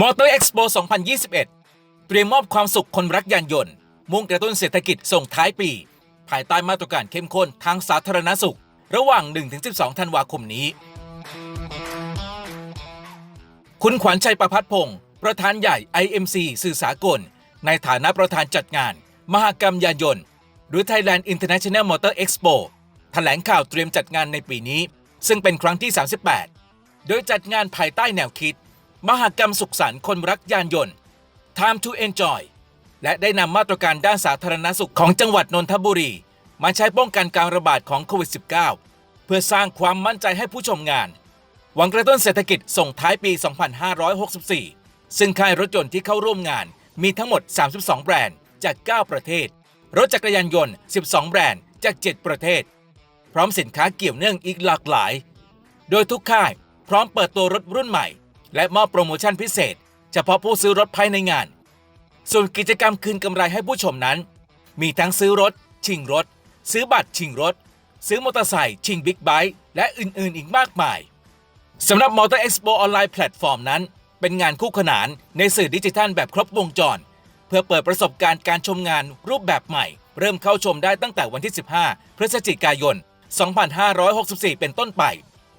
มอเตอร์เอ็กซ์โป2021 เตรียมมอบความสุขคนรักยานยนต์ มุ่งกระตุ้นเศรษฐกิจส่งท้ายปี ภายใต้มาตรการเข้มข้นทางสาธารณสุข ระหว่าง 1-12 ธันวาคมนี้ คุณขวัญชัยประพัฒพงศ์ประธานใหญ่ IMC สื่อสากล ในฐานะประธานจัดงาน มหกรรมยานยนต์ หรือ Thailand International Motor Expo แถลงข่าวเตรียมจัดงานในปีนี้ ซึ่งเป็นครั้งที่ 38 โดยจัดงานภายใต้แนวคิด มหกรรมสุขสันต์คนรักยานยนต์ Time to Enjoy และได้นำมาตรการด้านสาธารณสุขของจังหวัดนนทบุรี มาใช้ป้องกันการระบาดของโควิด -19 เพื่อสร้างความมั่นใจให้ผู้ชมงาน หวังกระตุ้นเศรษฐกิจส่งท้ายปี 2564 ซึ่งค่ายรถยนต์ที่เข้าร่วมงานมีทั้งหมด 32 แบรนด์จาก 9 ประเทศ รถจักรยานยนต์ 12 แบรนด์จาก 7 ประเทศ พร้อมสินค้าเกี่ยวเนื่องอีกหลากหลาย โดยทุกค่ายพร้อมเปิดตัวรถรุ่นใหม่ และมอบโปรโมชั่นพิเศษ เฉพาะผู้ซื้อรถภายในงาน ส่วนกิจกรรมคืนกำไรให้ผู้ชมนั้น มีทั้งซื้อรถ ชิงรถ ซื้อบัตรชิงรถ ซื้อมอเตอร์ไซค์ชิงบิ๊กไบค์และอื่น ๆ อีกมากมายสำหรับ Motor Expo ออนไลน์แพลตฟอร์มนั้น เป็นงานคู่ขนานในสื่อดิจิทัลแบบครบวงจร เพื่อเปิดประสบการณ์การชมงานรูปแบบใหม่ เริ่มเข้าชมได้ตั้งแต่วันที่ 15 พฤศจิกายน 2564 เป็นต้นไป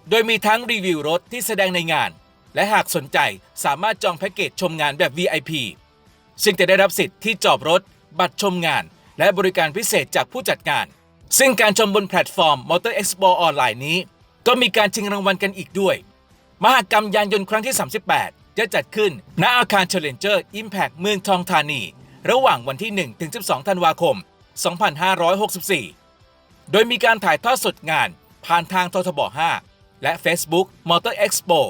โดยมีทั้งรีวิวรถที่แสดงในงาน และหากสนใจสามารถจองแพ็กเกจชมงานแบบ VIP ซึ่งจะได้รับสิทธิ์ที่จอดรถ บัตรชมงาน และบริการพิเศษจากผู้จัดงาน ซึ่งการชมบนแพลตฟอร์ม Motor Expo ออนไลน์นี้ ก็มีการชิงรางวัลกันอีกด้วย มหกรรมยานยนต์ครั้งที่ 38 จะจัดขึ้นณอาคาร Challenger Impact เมืองทองธานี ระหว่างวันที่1ถึง12 ธันวาคม 2564 โดยมีการถ่ายทอดสดงานผ่านทางททบ 5 และ Facebook Motor Expo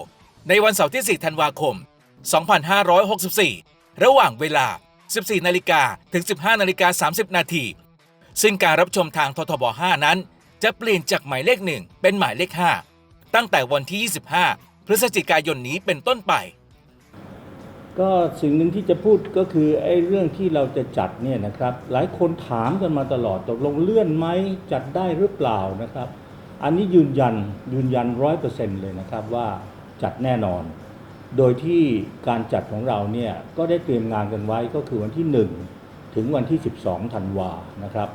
ในวันเสาร์ที่ 4 ธันวาคม 2564 ระหว่างเวลา 14 นาฬิกาถึง 15 นาฬิกา 30 นาที ซึ่งการรับชมทางททบ 5 นั้น จะเปลี่ยนจากหมายเลข 1 เป็นหมายเลข 5 ตั้งแต่วันที่ 25 พฤศจิกายนนี้เป็นต้นไป ก็สิ่งหนึ่งที่จะพูดก็คือไอ้เรื่องที่เราจะจัดเนี่ยนะครับ หลายคนถามกันมาตลอดตกลงเลื่อนไหมจัดได้หรือเปล่านะครับ อันนี้ยืนยันยืนยันร้อยเปอร์เซ็นต์เลยนะครับว่า จัดแน่นอน โดยที่การจัดของเราเนี่ยก็ได้เตรียมงานกันไว้ก็คือวันที่ 1 ถึงวันที่ 12ธันวานะครับ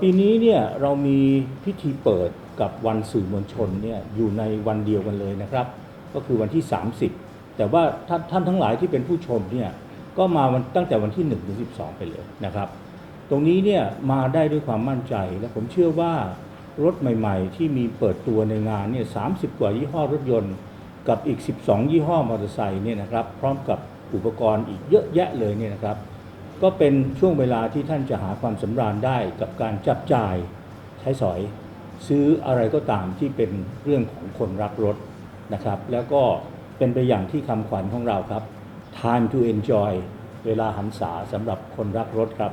ปีนี้เนี่ยเรามีพิธีเปิดกับวันสื่อมวลชนเนี่ยอยู่ในวันเดียวกันเลยนะครับ ก็คือวันที่ 30 แต่ว่าท่านท่านทั้งหลายที่เป็นผู้ชมเนี่ยก็มาวันตั้งแต่วันที่1ถึง12 ไปเลยนะครับ ตรงนี้เนี่ยมาได้ด้วยความมั่นใจและผมเชื่อว่ารถใหม่ ๆ ที่มีเปิดตัวในงานเนี่ย30 กว่ายี่ห้อรถยนต์ กับอีก 12 ยี่ห้อมอเตอร์ไซค์เนี่ยนะครับพร้อมกับอุปกรณ์อีกเยอะแยะเลยเนี่ยนะครับ ก็เป็นช่วงเวลาที่ท่านจะหาความสำราญได้กับการจับจ่ายใช้สอย ซื้ออะไรก็ตามที่เป็นเรื่องของคนรักรถนะครับ แล้วก็เป็นไปอย่างที่คำขวัญของเราครับ time to enjoy เวลาหันษาสำหรับคนรักรถครับ